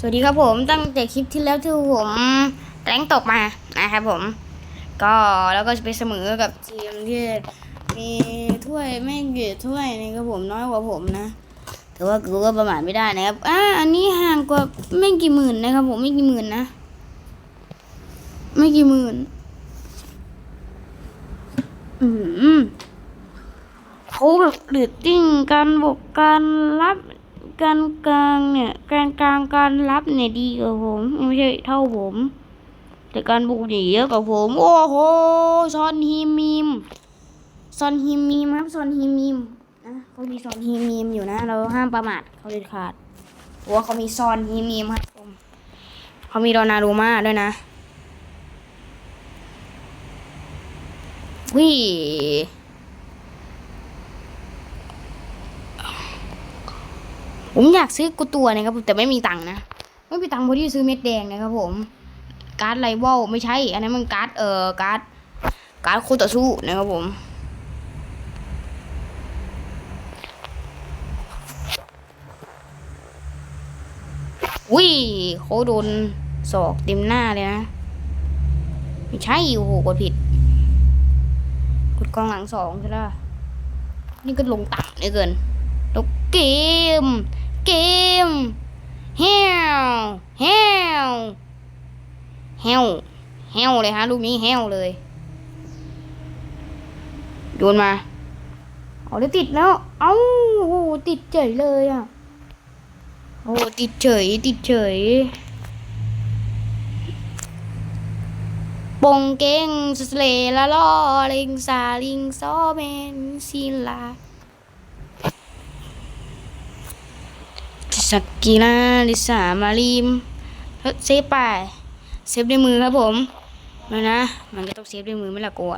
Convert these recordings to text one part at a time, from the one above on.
สวัสดีครับผมตั้งแต่คลิปที่แล้วที่ผมแรงตกมานะครับผม ก็แล้วก็จะไปเสมอกับทีมที่มีถ้วยไม่เกี่ถ้วยนะครับผมน้อยกว่าผมนะแต่ว่ากูก็ประมาทไม่ได้นะครับอ่าอันนี้ห่างกว่าไม่กี่หมื่นนะครับ ผมไม่กี่หมื่นนะ ไม่กี่หมื่น อืมเขาแบบเดือดติ้งการบวกการรับ การกลางเนี่ยการกลางการรับเนี่ยดีกว่าผมไม่ใช่เท่าผม แต่การบุกเนี่ยเยอะกว่าผม โอ้โหซอนฮีมิมซอนฮีมิมครับซอนฮีมิมนะเขามีซอนฮีมิมอยู่นะ เราห้ามประมาทเขาเด็ดขาดเพราะว่าเขามีซอนฮีมิมครับผมเขามีโดนารูมาด้วยนะวิ ผมอยากซื้อกูตัวนะครับแต่ไม่มีตังค์นะ ไม่มีตังค์พอที่ซื้อเม็ดแดงนะครับผม การ์ดไรวอลไม่ใช่ อันนั้นมันการ์ดเอ่อการ์ดการ์ดคู่ต่อสู้นะครับผมวิเขาโดนศอกเต็มหน้าเลยนะ ไม่ใช่โอ้โหกดผิดกดกองหลังสองใช่ไหมนี่ก็ลงต่ำเหลือเกินแล้วเกม เกมเฮวเฮวเฮวเฮวเลยฮะลูกนี้เฮวเลย โยนมาเอาได้ติดแล้ว เอ้าโอ้โหติดเฉยเลยอะโอ้ติดเฉยติดเฉยปงเก่งสเลละลอลิงซาลิงซอเมนซิลา สักกีนาลิสามาริมเซฟไปเซฟด้วยมือครับผมแล้วนะ มันก็ต้องเซฟด้วยมือไม่ละกลัว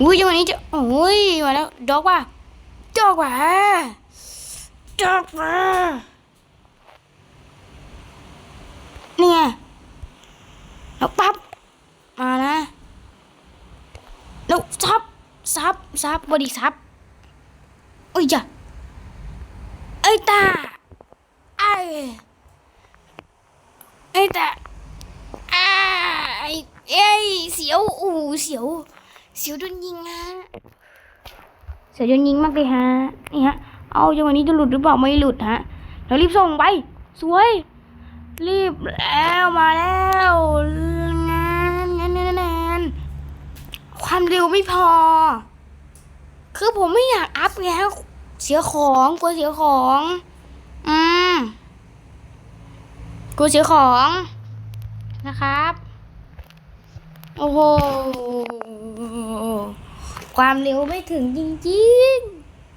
อุ้ยจังหวะนี้จะโอ้ยมาแล้วดอกว่ะดอกว่ะดอกว่ะนี่ไงแล้วปั๊บมานะแล้วซับซับซับบอดี้ซับโอ้ยจ้ะ ตาไอ้ไอ้ตาไอ้เอ้ยเสียวอู้เสียว เสียวโดนยิงฮะเสียวโดนยิงมากเลยฮะนี่ฮะเอาจังหวะนี้จะหลุดหรือเปล่าไม่หลุดฮะแล้วรีบส่งไป สวย รีบแล้วมาแล้วงานงานงานงานความเร็วไม่พอ คือผมไม่อยากอัพไงฮะ เสียของกลัวเสียของ อืมกลัวเสียของนะครับ โอ้โห ความเร็วไม่ถึงจริง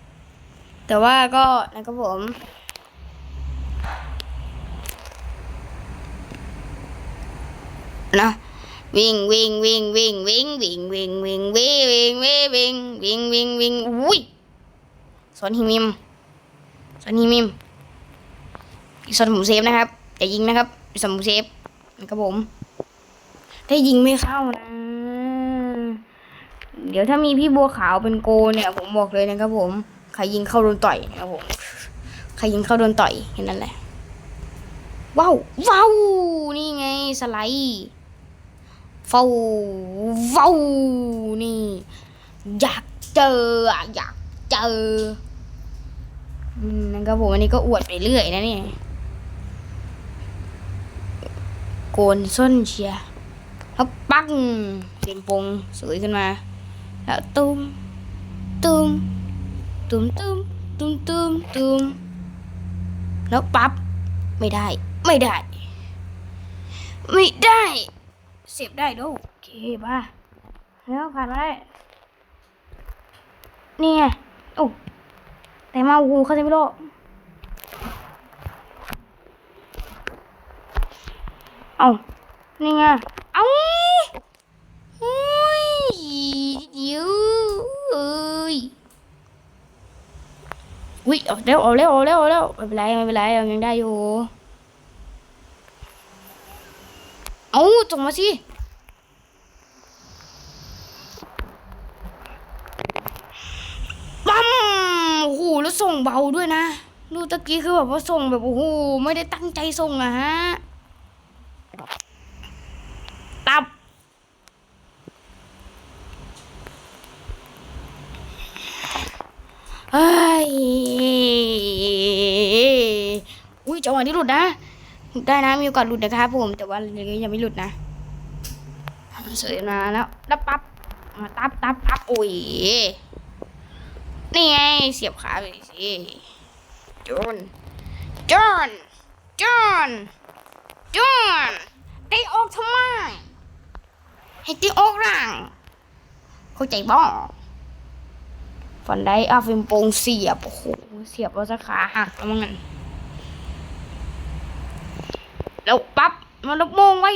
ๆ แต่ว่าก็นะครับผมนะวิ่งวิ่งวิ่งวิ่งวิ่งวิ่งวิ่งวิ่งวิ่งวิ่งวิ่งวิ่งวิ่งวิ่งวิ่งอุ้ย สอนฮิมิมสอนฮิมิมอีกสอนหมูเซฟนะครับอย่ายิงนะครับอีกสอนหมูเซฟนะครับผม ถ้ายิงไม่เข้านะ เดี๋ยวถ้ามีพี่บัวขาวเป็นโกเนี่ย ผมบอกเลยนะครับผมใครยิงเข้าโดนต่อยนะครับผมใครยิงเข้าโดนต่อยแค่นั้นแหละว้าวว้าวนี่ไงสไลด์เฝ้าเฝ้านี่ อยากเจออยากเจอ อืมนั่นก็ผมอันนี้ก็อวดไปเรื่อยนะเนี่ยโกนส้นเชียร์แล้วปังเสียงปงสวยขึ้นมา แล้วตุ้มตุ้มตุ้มตุ้มตุ้มตุ้มตุ้มแล้วปั๊บไม่ได้ ไม่ได้ ไม่ได้ เสียบได้ดูโอเคป่ะแล้วผ่านมาได้ เนี่ไงโอ้ แต่มาโอ้โหเขาจะไม่รู้เอานี่ไงเอาโอ้ยเดี๋ยวเอ้ยอุ้ยเอาเร็วเอาเร็วเอาเร็วเอาเร็วไม่เป็นไรไม่เป็นไรเรายังได้อยู่ เอาส่งมาสิ ปั๊มโอ้โหแล้วส่ง เบาด้วยนะ ดูตะกี้คือแบบว่าส่งแบบโอ้โหไม่ได้ตั้งใจส่งอะฮะ ตับ เฮ้ย อุ้ยจังหวะนี้หลุดนะได้นะมีโอกาสหลุดนะครับผม แต่ว่ายังไม่หลุดนะเสร็จมาแล้ว ตับปั๊บมาตับตับตับโอ้ย นี่ไงเสียบขาไปสิจอนจอนจอนจอนตีออกทำไม ให้ตีออกร่างเข้าใจบ่ฝันได้อาฟิมโปงเสียบโอ้โหเสียบเอาสาขาหักแล้วมั้งงั้นแล้วปั๊บมาลูกโมงไว้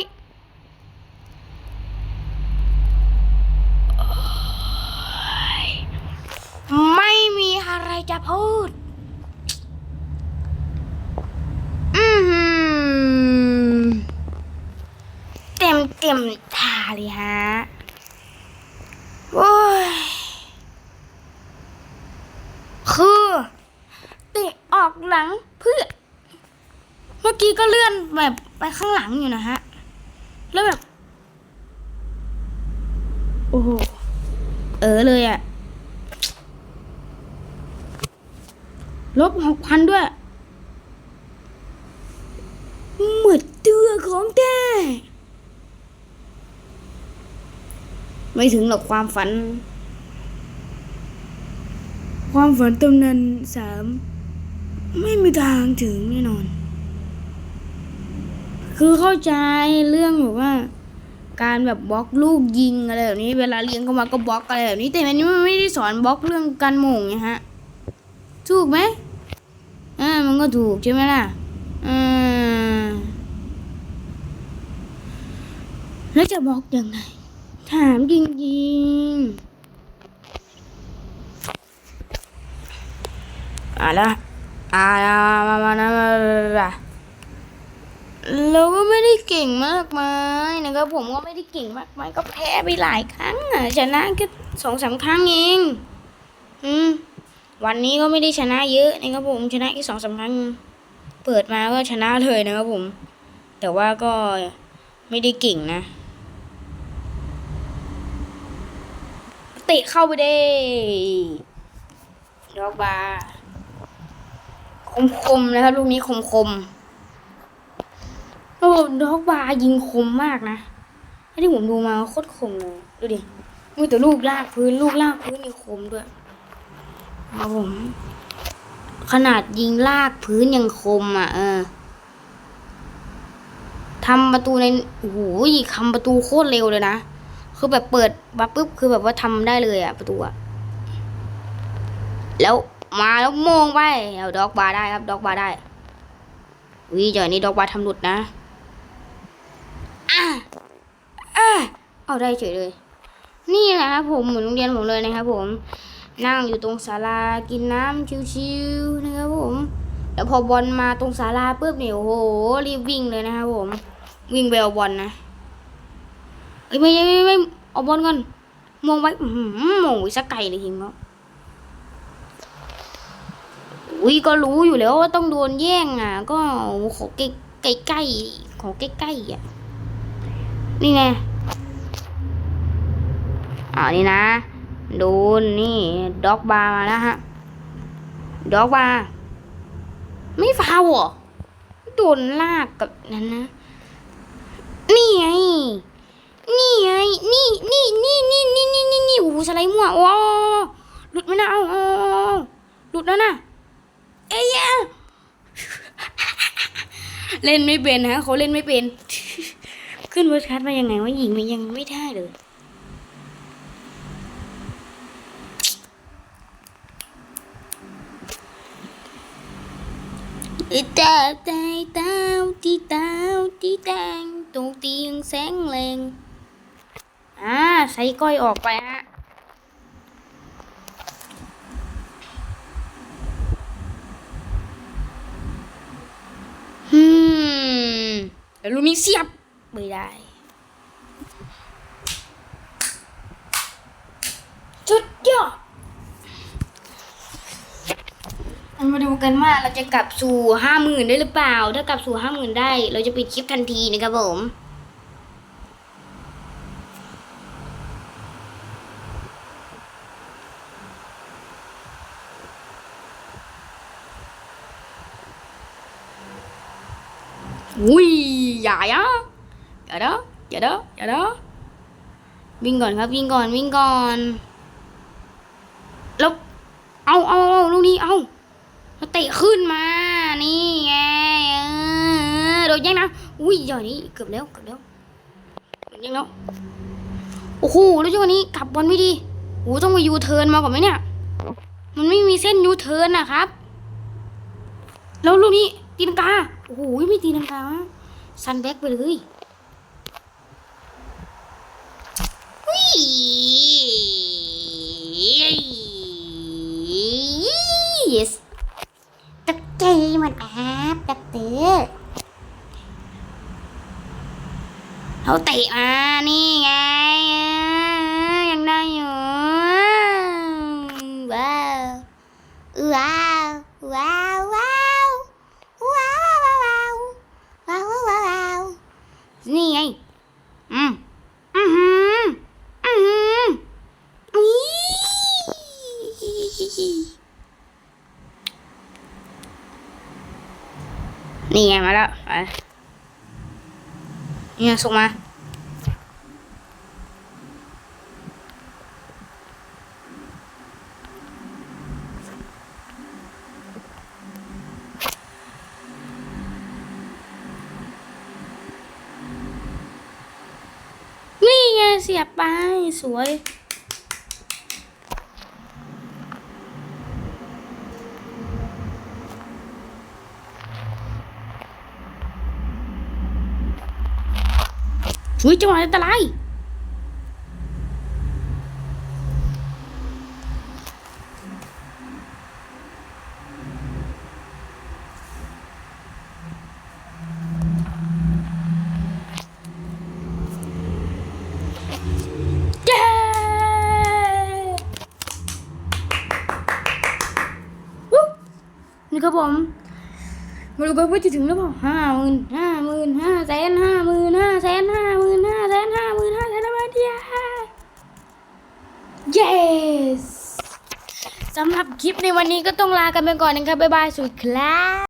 ไม่มีอะไรจะพูด อือหือเต็มเต็มตาเลยฮะ โอ้ย คือเตะออกหลังเพื่อ เมื่อกี้ก็เลื่อนแบบไปข้างหลังอยู่นะฮะ แล้วแบบ โอ้โห เออเลยอะ ลบหกพันด้วยหมดตัวของแกไม่ถึงหรอกความฝัน ความฝันตำนานสามไม่มีทางถึงแน่นอน คือเข้าใจเรื่องแบบว่า การแบบบล็อกลูกยิงอะไรแบบนี้ เวลาเลี้ยงเข้ามาก็บล็อกอะไรแบบนี้ แต่อันนี้มันไม่ได้สอนบล็อกเรื่องการหม่งไงฮะ ถูกไหม อ่ามันก็ถูกใช่ไหมล่ะอ่าแล้วจะบอกยังไง ถามจริงๆอะละอ่ามามามามามาเราก็ไม่ได้เก่งมากมายนะครับผมก็ไม่ได้เก่งมากมายก็แพ้ไปหลายครั้งอะชนะแค่สองสามครั้งเอง อืม วันนี้ก็ไม่ได้ชนะเยอะนะครับผมชนะแค่สองสามครั้งเปิดมาก็ชนะเลยนะครับผม แต่ว่าก็ไม่ได้เก่งนะเตะเข้าไปได้ดอกบาคมคมนะครับลูกนี้คมคมโอ้ดอกบายิงคมมากนะที่ผมดูมาโคตรคมเลย ดูดิมีแต่ลูกลากพื้นลูกลากพื้นนี่คมด้วย ครับผม ขนาดยิงลากพื้นยังคมอะ เออทำประตูในโอ้โหคำประตูโคตรเร็วเลยนะ คือแบบเปิดมาปุ๊บคือแบบว่าทำได้เลยอะ ประตูอะ แล้วมาแล้วโมงไปเอาดอกบาร์ได้ครับดอกบาร์ได้วิจอยนี้ดอกบาร์ทำหลุดนะอะอะเอาได้เฉยเลย นี่นะครับผมเหมือนโรงเรียนผมเลยนะครับผม นั่งอยู่ตรงศาลากินน้ำชิวๆนะครับผม แล้วพอบอลมาตรงศาลาปุ๊บเนี่ยโอ้โหรีบวิ่งเลยนะครับผม วิ่งไปเอาบอลนะเอ้ยไม่ไม่ไม่ไม่เอาบอลก่อนมองไว้อื้อหือมองไว้สักไกลเลยทีมเขาอุ้ยก็รู้อยู่แล้วว่าต้องโดนแย่งอะ ก็ขอใกล้ใกล้ใกล้ๆขอใกล้ใกล้ๆอะนี่ไงอ่านี่นะ ดนนี่ด็อกบาร์มาแล้วฮะด็อกบาร์ไม่ฟาวเหรอโดนลากกับนั้นนะ นี่ไง นี่ไง นี่นี่นี่นี่นี่นี่นี่นี่โอ้สไลด์มั่วโอ้หลุดไม่นะเอาเอาเอาเอาหลุดแล้วนะ เอ้ยอะเล่นไม่เป็นฮะเขาเล่นไม่เป็น ขึ้นเวอร์คัสมายังไงว่าหญิงมันยังไม่ได้เลย ตาตาตาตีตาตีแดงตรงเตียงแสงแรงอ่าใส่ก้อยออกไปฮะฮึมแล้วลูกนี้เสียบไม่ได้สุดยอด เรามาดูกันว่าเราจะกลับสู่ห้าหมื่นได้หรือเปล่า ถ้ากลับสู่ห้าหมื่นได้ เราจะปิดคลิปทันทีนะครับผมอุ้ยอย่าอะอย่าเด้ออย่าเด้ออย่าเด้อวิ่งก่อนครับวิ่งก่อนวิ่งก่อนแล้วเอาเอาเอาลูกนี้เอาแล้วเตะขึ้นมา นี่ไงเออโดนแย่งนะ อุ้ยอย่างนี้เกือบแล้วเกือบแล้วโดนย่งแล้วโอ้โหแล้วจังหวะนี้กลับบอลไม่ดีโอ้ต้องไปยูเทิร์นมาก่อนไหมเนี่ย มันไม่มีเส้นยูเทิร์นนะครับ แล้วลูกนี้ตีลังกาโอ้โหไม่ตีลังกาซันแบ็กไปเลยวิสตกใจหมันอบตักเตะ เขาเตะมานี่ไงยังได้อยู่ว้าวว้าวว้าวว้าวว้าวว้าวว้าวว้าวว้าวว้าวนี่ไงอืมอือหืออือหืออีนี่ไงมาแล้วไป นี่ไงส่งมานี่ไงเสียบไปสวย ช่วยจังหวะอันตรายนี่ครับผม มาดูไปว่าจะถึงหรือเปล่าห้าหมื่นห้าหมื่นห้าแสนห้าหมื่นห้าแสนห้าหมื่นห้าแสนห้าหมื่นห้าแสนบาทเดียว yes สำหรับคลิปในวันนี้ก็ต้องลากันไปก่อนนะครับบ๊ายบายสวัสดีครับ